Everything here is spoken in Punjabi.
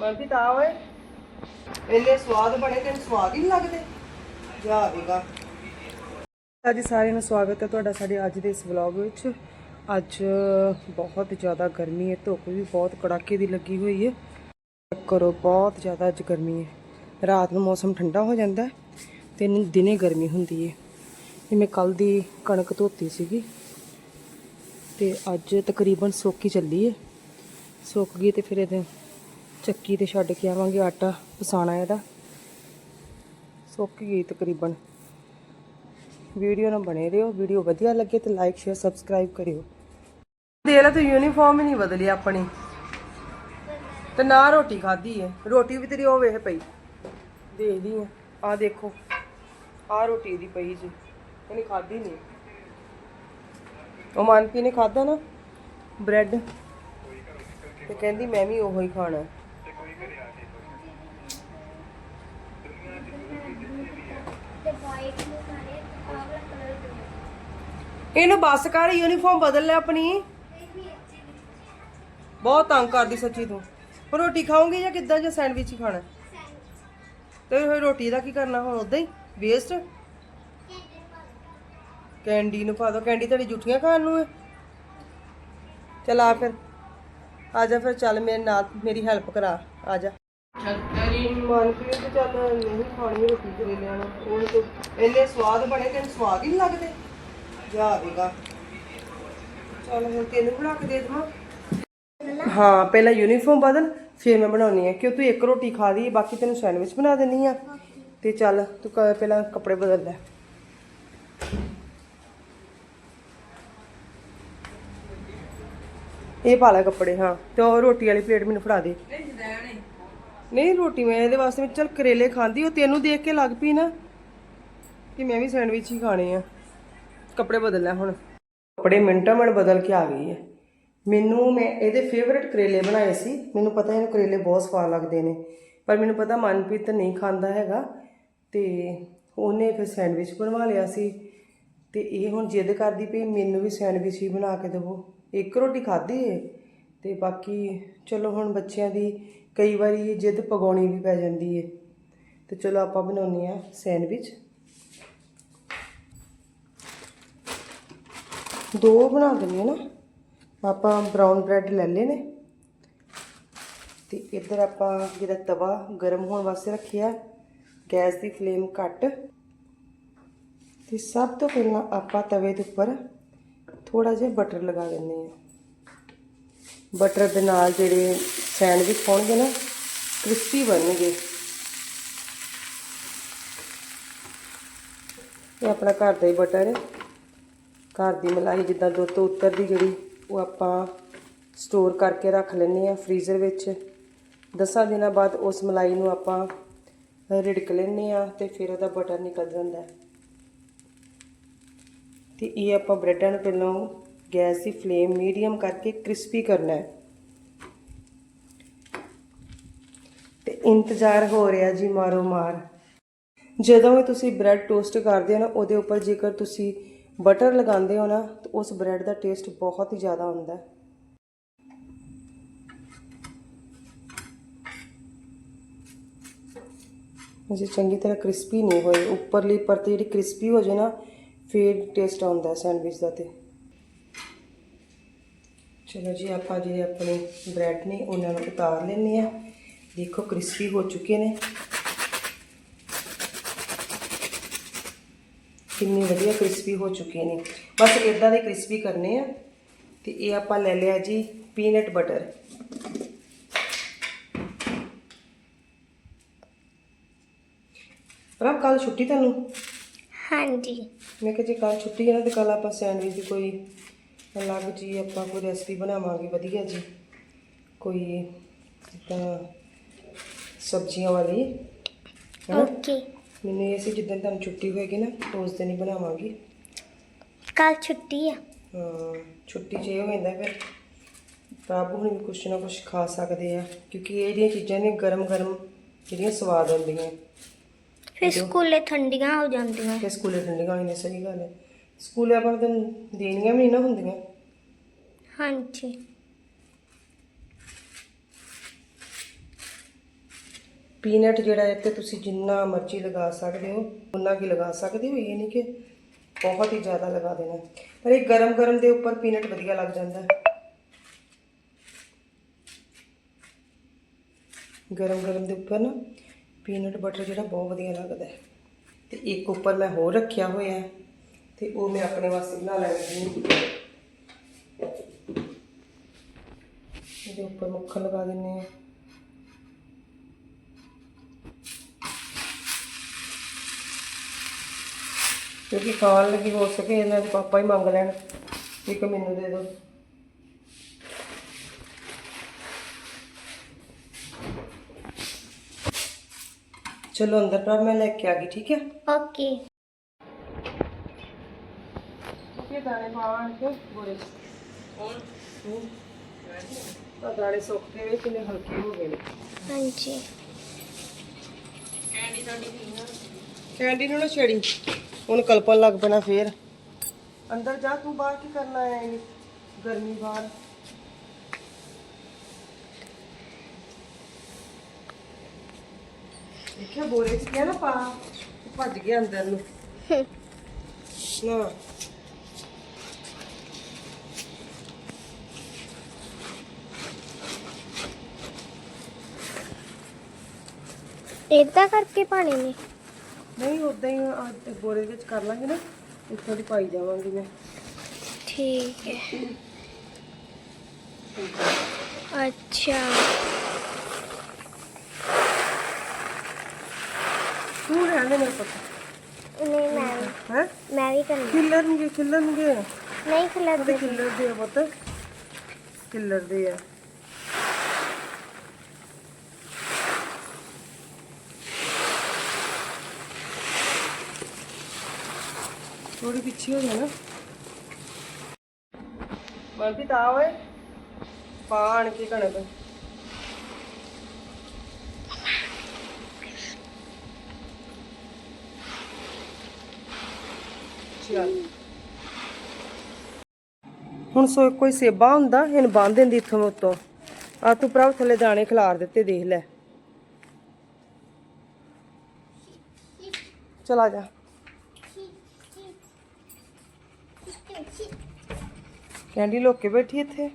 ਮਨਪ੍ਰੀਤ, ਆ ਓਏ। ਇੰਨੇ ਸਵਾਦ ਬਣੇ, ਤੈਨੂੰ ਸਵਾਦ ਹੀ ਨਹੀਂ ਲੱਗਦੇ। ਜਾ ਆਵੇਗਾ ਅੱਜ ਸਾਰਿਆਂ ਨੂੰ ਸਵਾਗਤ ਹੈ ਤੁਹਾਡਾ ਸਾਡੇ ਅੱਜ ਦੇ ਇਸ ਵਲੌਗ ਵਿੱਚ। ਅੱਜ ਬਹੁਤ ਜ਼ਿਆਦਾ ਗਰਮੀ ਹੈ, ਧੁੱਪ ਵੀ ਬਹੁਤ, ਕੜਾਕੇ ਦੀ ਲੱਗੀ ਹੋਈ ਹੈ। ਕਰੋ, ਬਹੁਤ ਜ਼ਿਆਦਾ ਅੱਜ ਗਰਮੀ ਹੈ। ਰਾਤ ਨੂੰ ਮੌਸਮ ਠੰਡਾ ਹੋ ਜਾਂਦਾ ਤੇ ਦਿਨੇ ਗਰਮੀ ਹੁੰਦੀ ਹੈ। ਜਿਵੇਂ ਕੱਲ ਦੀ ਕਣਕ ਧੋਤੀ ਸੀਗੀ ਤੇ ਅੱਜ ਤਕਰੀਬਨ ਸੁੱਕ ਹੀ ਚੱਲੀ ਹੈ। ਸੁੱਕ ਗਈ ਤੇ ਫਿਰ ਇਹਦੇ ਚੱਕੀ ਤੇ ਛੱਡ ਕੇ ਆਵਾਂਗੇ ਆਟਾ ਪਸਾਣਾ ਇਹਦਾ। ਸੁੱਕ ਗਈ ਤਕਰੀਬਨ। ਵੀਡੀਓ ਨਾਲ ਬਣੇ ਰਹੋ, ਵੀਡੀਓ ਵਧੀਆ ਲੱਗੇ ਤੇ ਲਾਈਕ ਸ਼ੇਅਰ ਸਬਸਕ੍ਰਾਈਬ ਕਰਿਓ। ਦੇਖ ਲੈ ਤੂੰ ਯੂਨੀਫਾਰਮ ਹੀ ਨਹੀਂ ਬਦਲੀ ਆਪਣੀ। ਤੇ ਨਾ ਰੋਟੀ ਖਾਧੀ ਹੈ ਰੋਟੀ ਵੀ ਤੇਰੀ ਉਹ ਵੇਖ ਪਈ। ਦੇਖਦੀ ਆ। ਆ ਦੇਖੋ। ਆ ਰੋਟੀ ਦੀ ਪਈ ਜੀ। ਇਹਨੇ ਖਾਧੀ ਨਹੀਂ। ਉਹ ਮਾਨਪੀ ਨੇ ਖਾਧਾ ਨਾ। ਬ੍ਰੈਡ ਤੇ ਕਹਿੰਦੀ ਮੈਂ ਵੀ ਉਹੋ ਹੀ ਖਾਣਾ। ਇਹਨੂੰ ਬੱਸ ਕਰ ਯੂਨੀਫਾਰਮ ਬਦਲ ਲੈ ਆਪਣੀ। ਬਹੁਤ ਤੰਗ ਕਰਦੀ ਸੱਚੀ ਤੂੰ। ਹੁਣ ਰੋਟੀ ਖਾਓਗੇ ਜਾਂ ਕਿੱਦਾਂ ਜਾਂ ਸੈਂਡਵਿਚ ਹੀ ਖਾਣਾ? ਤੇ ਫਿਰ ਰੋਟੀ ਦਾ ਕੀ ਕਰਨਾ ਹੁਣ ਉਦਾਂ ਹੀ? ਵੇਸਟ ਕੈਂਡੀ ਨੂੰ ਪਾ ਦੋ ਕੈਂਡੀ ਤੁਹਾਡੀ ਜੁੱਠੀਆਂ ਖਾਣ ਨੂੰ ਹੈ ਚਲ ਆ ਫਿਰ। ਆ ਜਾ ਫਿਰ ਚੱਲ ਮੇਰੇ ਨਾਲ ਮੇਰੀ ਹੈਲਪ ਕਰਾ। ਆ ਜਾ। ਮਨਪ੍ਰੀਤ ਤੇ ਚੱਲ ਨਹੀਂ ਖਾਣੀ ਰੋਟੀ ਤੇ ਲੈਣਾ ਉਹ ਤੇ ਇੰਨੇ ਸਵਾਦ ਬਣੇ, ਤੈਨੂੰ ਸਵਾਦ ਹੀ ਨਹੀਂ ਲੱਗਦੇ। ਜਾ ਆਵੇਗਾ ਚੱਲ ਹੁਣ ਤੈਨੂੰ ਬਣਾ ਕੇ ਦੇ ਦੇਵਾਂ। ਹਾਂ, ਪਹਿਲਾਂ ਯੂਨੀਫਾਰਮ ਬਦਲ, ਫਿਰ ਮੈਂ ਬਣਾਉਣੀ ਆ। ਕਿਉਂ, ਤੂੰ ਇੱਕ ਰੋਟੀ ਖਾ ਲਈ, ਬਾਕੀ ਤੈਨੂੰ ਸੈਂਡਵਿਚ ਬਣਾ ਦੇਣੀ ਆ। ਤੇ ਚੱਲ, ਤੂੰ ਕ- ਪਹਿਲਾਂ ਕੱਪੜੇ ਬਦਲ ਲੈ। ਇਹ ਪਾ ਲੈ ਕੱਪੜੇ, ਹਾਂ। ਤੇ ਉਹ ਰੋਟੀ ਵਾਲੀ ਪਲੇਟ ਮੈਨੂੰ ਫੜਾ ਦੇ। ਨਹੀਂ, ਰੋਟੀ ਮੈਂ ਇਹਦੇ ਵਾਸਤੇ ਮੈਂ ਚੱਲ ਕਰੇਲੇ ਖਾਂਦੀ, ਉਹ ਤੈਨੂੰ ਦੇਖ ਕੇ ਲੱਗ ਪਈ ਨਾ ਕਿ ਮੈਂ ਵੀ ਸੈਂਡਵਿਚ ਹੀ ਖਾਣੇ ਆ। ਕੱਪੜੇ ਬਦਲ ਹੁਣ। ਕੱਪੜੇ ਮਿੰਟਾਂ ਮਿੰਟ ਬਦਲ ਕੇ ਆ ਗਈ ਹੈ। ਮੈਨੂੰ, ਮੈਂ ਇਹਦੇ ਫੇਵਰਿਟ ਕਰੇਲੇ ਬਣਾਏ ਸੀ। ਮੈਨੂੰ ਪਤਾ ਇਹਨੂੰ ਕਰੇਲੇ ਬਹੁਤ ਸਵਾਦ ਲੱਗਦੇ ਨੇ। ਪਰ ਮੈਨੂੰ ਪਤਾ ਮਨਪ੍ਰੀਤ ਨਹੀਂ ਖਾਂਦਾ ਹੈਗਾ। ਤੇ ਉਹਨੇ ਫਿਰ ਸੈਂਡਵਿਚ ਬਣਵਾ ਲਿਆ ਸੀ। ਤੇ ਇਹ ਹੁਣ ਜਿੱਦ ਕਰਦੀ ਪਈ, ਮੈਨੂੰ ਵੀ ਸੈਂਡਵਿਚ ਹੀ ਬਣਾ ਕੇ ਦਿਵੋ। ਇੱਕ ਰੋਟੀ ਖਾਧੀ ਏ। ਤੇ ਬਾਕੀ, ਚਲੋ ਹੁਣ ਬੱਚਿਆਂ ਦੀ ਕਈ ਵਾਰੀ ਜਿੱਦ ਪਗਾਉਣੀ ਵੀ ਪੈ ਜਾਂਦੀ ਹੈ ਤੇ ਚਲੋ ਆਪਾਂ ਬਣਾਉਣੀ ਆ ਸੈਂਡਵਿਚ। ਦੋ ਬਣਾ ਦਿੰਦੇ ਨਾ। ਆਪਾਂ ਬ੍ਰਾਊਨ ਬ੍ਰੈਡ ਲੈ ਲਏ ਨੇ। ਤੇ ਇੱਧਰ ਆਪਾਂ ਜਿਹੜਾ ਤਵਾ ਗਰਮ ਹੋਣ ਵਾਸਤੇ ਰੱਖਿਆ, ਗੈਸ ਦੀ ਫਲੇਮ ਘੱਟ। ਤੇ ਸਭ ਤੋਂ ਪਹਿਲਾਂ ਆਪਾਂ ਤਵੇ ਦੇ ਉੱਪਰ ਥੋੜਾ ਜਿਹਾ ਬਟਰ ਲਗਾ ਦਿੰਦੇ ਆ ਬਟਰ ਦੇ ਨਾਲ ਜਿਹੜੇ ਸੈਂਡਵਿਚ ਹੋਣਗੇ ਨਾ, ਕ੍ਰਿਸਪੀ ਬਣਨਗੇ। ਇਹ ਆਪਣਾ ਘਰ ਦਾ ਹੀ ਬਟਰ ਹੈ। ਘਰ ਦੀ ਮਲਾਈ ਜਿੱਦਾਂ ਦੁੱਧ ਤੋਂ ਉੱਤਰਦੀ ਜਿਹੜੀ, ਉਹ ਆਪਾਂ ਸਟੋਰ ਕਰਕੇ ਰੱਖ ਲੈਂਦੇ ਆ ਫ੍ਰੀਜ਼ਰ ਵਿੱਚ। ਦਸਾਂ ਦਿਨਾਂ ਬਾਅਦ ਉਸ ਮਲਾਈ ਨੂੰ ਆਪਾਂ ਰਿੜਕ ਲੈਂਦੇ ਆ ਤੇ ਫਿਰ ਉਹਦਾ ਬਟਰ ਨਿਕਲ ਜਾਂਦਾ ਹੈ। ਤੇ ਇਹ ਆਪਾਂ ਬ੍ਰੈਡਾਂ ਨੂੰ ਪਹਿਲਾਂ ਗੈਸ ਦੀ ਫਲੇਮ ਮੀਡੀਅਮ ਕਰਕੇ ਕ੍ਰਿਸਪੀ ਕਰਨਾ ਹੈ। ਇੰਤਜ਼ਾਰ ਹੋ ਰਿਹਾ ਜੀ ਮਾਰੋ ਮਾਰ। ਜਦੋਂ ਵੀ ਤੁਸੀਂ ਬ੍ਰੈਡ ਟੋਸਟ ਕਰਦੇ ਹੋ ਨਾ, ਉਹਦੇ ਉੱਪਰ ਜੇਕਰ ਤੁਸੀਂ ਬਟਰ ਲਗਾਉਂਦੇ ਹੋ ਨਾ, ਤਾਂ ਉਸ ਬ੍ਰੈਡ ਦਾ ਟੇਸਟ ਬਹੁਤ ਹੀ ਜ਼ਿਆਦਾ ਹੁੰਦਾ ਹੈ। ਜੇ ਚੰਗੀ ਤਰ੍ਹਾਂ ਕ੍ਰਿਸਪੀ ਨਹੀਂ ਹੋਏ, ਉੱਪਰਲੀ ਪਰਤ ਜਿਹੜੀ ਕ੍ਰਿਸਪੀ ਹੋ ਜਾਏ ਨਾ, ਫਿਰ ਟੇਸਟ ਆਉਂਦਾ ਸੈਂਡਵਿਚ ਦਾ ਤੇ। ਚਲੋ ਜੀ, ਆਪਾਂ ਜਿਹੜੇ ਆਪਣੇ ਬ੍ਰੈਡ ਨੇ ਉਹਨਾਂ ਨੂੰ ਉਤਾਰ ਲੈਂਦੇ ਆ ਦੇਖੋ ਕ੍ਰਿਸਪੀ ਹੋ ਚੁੱਕੇ ਨੇ। ਕਿੰਨੇ ਵਧੀਆ ਕ੍ਰਿਸਪੀ ਹੋ ਚੁੱਕੇ ਨੇ। ਬਸ ਇਦਾਂ ਦੇ ਕ੍ਰਿਸਪੀ ਕਰਨੇ ਆ ਤੇ ਇਹ ਆਪਾਂ ਲੈ ਲਿਆ ਜੀ ਪੀਨਟ ਬਟਰ। ਪ੍ਰਭ ਕੱਲ ਛੁੱਟੀ ਤੁਹਾਨੂੰ? ਹਾਂਜੀ। ਮੈਂ ਕਿਹਾ ਜੇ ਕੱਲ ਛੁੱਟੀ ਹੈ ਨਾ ਤੇ ਕੱਲ ਆਪਾਂ ਸੈਂਡਵਿਚ ਦੀ ਕੋਈ ਅਲੱਗ ਜੀ ਆਪਾਂ ਕੋਈ ਰੈਸਪੀ ਬਣਾਵਾਂਗੇ ਵਧੀਆ ਜੀ। ਕੋਈ ਤਾਂ ਸਬਜ਼ੀਆਂ ਵਾਲੀ ਹੈਨਾ? ਓਕੇ। ਮੈਨੂੰ ਇਹ ਸੀ ਜਿੱਦਣ ਤੁਹਾਨੂੰ ਛੁੱਟੀ ਹੋਏਗੀ ਨਾ ਤਾਂ ਉਸ ਦਿਨ ਹੀ ਬਣਾਵਾਂਗੀ। ਕੱਲ ਛੁੱਟੀ ਆ। ਹਾਂ ਛੁੱਟੀ 'ਚ ਇਹ ਹੋ ਜਾਂਦਾ ਫਿਰ। ਪ੍ਰਭ ਹੁਣ ਵੀ ਕੁਛ ਨਾ ਕੁਛ ਖਾ ਸਕਦੇ ਆ ਕਿਉਂਕਿ ਇਹ ਜਿਹੜੀਆਂ ਚੀਜ਼ਾਂ ਨੇ ਗਰਮ ਗਰਮ ਜਿਹੜੀਆਂ ਸਵਾਦ ਆਉਂਦੀਆਂ ਫਿਰ ਸਕੂਲੇ ਠੰਡੀਆਂ ਹੋ ਜਾਂਦੀਆਂ। ਕਿ ਸਕੂਲੇ ਠੰਡੀਆਂ ਹੋਈਆਂ ਸਹੀ ਗੱਲ ਹੈ ਸਕੂਲੇ ਆਪਾਂ ਨੂੰ ਤਾਂ ਦੇਣੀਆਂ ਵੀ ਨਹੀਂ ਨਾ ਹੁੰਦੀਆਂ। ਹਾਂਜੀ। ਪੀਨਟ ਜਿਹੜਾ ਹੈ ਤੇ ਤੁਸੀਂ ਜਿੰਨਾ ਮਰਜ਼ੀ ਲਗਾ ਸਕਦੇ ਹੋ ਉਨਾ ਕੀ ਲਗਾ ਸਕਦੇ ਹੋ। ਇਹ ਨਹੀਂ ਕਿ ਬਹੁਤ ਹੀ ਜ਼ਿਆਦਾ ਲਗਾ ਦੇਣਾ। ਪਰ ਇਹ ਗਰਮ ਗਰਮ ਦੇ ਉੱਪਰ ਪੀਨਟ ਵਧੀਆ ਲੱਗ ਜਾਂਦਾ ਹੈ। ਗਰਮ ਗਰਮ ਦੇ ਉੱਪਰ ਨਾ ਪੀਨਟ ਬਟਰ ਜਿਹੜਾ ਬਹੁਤ ਵਧੀਆ ਲੱਗਦਾ ਹੈ। ਤੇ ਇੱਕ ਉੱਪਰ ਮੈਂ ਹੋਰ ਰੱਖਿਆ ਹੋਇਆ ਹੈ ਤੇ ਉਹ ਮੈਂ ਆਪਣੇ ਵਾਸਤੇ ਬਣਾ ਲੈਣੀ ਹਾਂ। ਇਹਦੇ ਉੱਪਰ ਮੱਖਣ ਲਗਾ ਦਿੰਨੇ ਆ ਕਿਉਂਕਿ ਖਾਣ ਲੱਗੀ ਹੋ ਸਕੇ ਇਹਨਾਂ ਦੇ ਪਾਪਾ ਹੀ ਮੰਗ ਲੈਣ। ਇੱਕ ਮੈਨੂੰ ਦੇ ਦਿਓ। ਚਲੋ ਅੰਦਰ ਪਰ ਮੈਂ ਲੈ ਕੇ ਆ ਗਈ ਠੀਕ ਹੈ? ਓਕੇ। ਇਹ ਦਾਣੇ ਪਾਣ ਕੇ ਗੋਰੇ ਹੁਣ ਤਾਂ ਦਾਣੇ ਸੁੱਕਦੇ ਵੇ ਕਿੰਨੇ ਹਲਕੇ ਹੋ ਗਏ ਨੇ। ਹਾਂਜੀ। ਕੈਂਡੀ ਨੂੰ ਨਾ ਛੇੜੀ। ਹੁਣ ਕਲਪਣ ਲੱਗ ਪੈਣਾ ਫੇਰ। ਅੰਦਰ ਜਾ ਤੂੰ ਬਾਹਰ ਕੀ ਕਰਨਾ ਹੈ ਇੰਨੀ ਗਰਮੀ ਬਾਹਰ। ਦੇਖਿਆ ਬੋਰੇ ਚ ਕਿਹਾ ਨਾ ਪਾ? ਉਹ ਭੱਜ ਗਿਆ ਅੰਦਰ ਨੂੰ। ਨਾ। ਇਦਾਂ ਕਰਕੇ ਪਾਣੀ ਨੇ ਨਹੀਂ ਉਦਾਂ ਹੀ ਅੱਜ ਬੋਰੇ ਵਿੱਚ ਕਰ ਲਾਂਗੇ ਨਾ ਇੱਥੋਂ ਦੀ ਪਾਈ ਜਾਵਾਂਗੀ ਮੈਂ। ਠੀਕ ਹੈ। ਅੱਛਾ। ਤੂੰ ਰਹਿਣੇ ਮੇਰੇ ਪੁੱਤ। ਨਹੀਂ ਮੈਂ ਹੈ? ਮੈਂ ਵੀ ਕਰਨਾ। ਖਿੱਲਣਗੇ ਖਿੱਲਣਗੇ। ਨਹੀਂ ਖਿਲਾ ਉਹਦੇ ਦੇ ਆ ਪੁੱਤ। ਕਿੱਲਰ ਦੇ ਆ। ਥੋੜੀ ਪਿੱਛੇ ਹੋ ਜਾ ਨਾ ਮਨਪ੍ਰੀਤ ਓਏ। ਪਾਣ ਕੇ ਕਣਕ। ਚੱਲ। ਹੁਣ ਸੋ ਕੋਈ ਸੇਬਾ ਹੁੰਦਾ, ਇਹਨੂੰ ਬੰਨ ਦਿੰਦੀ ਇੱਥੋਂ ਉੱਤੋਂ। ਆ ਤੂੰ ਭਰਾ ਥੱਲੇ ਦਾਣੇ ਖਿਲਾਰ ਦਿੱਤੇ, ਦੇਖ ਲੈ। ਚਲਾ ਜਾ। ਕੈਂਡੀ ਲੋਕ ਕੇ ਬੈਠੀ ਇੱਥੇ?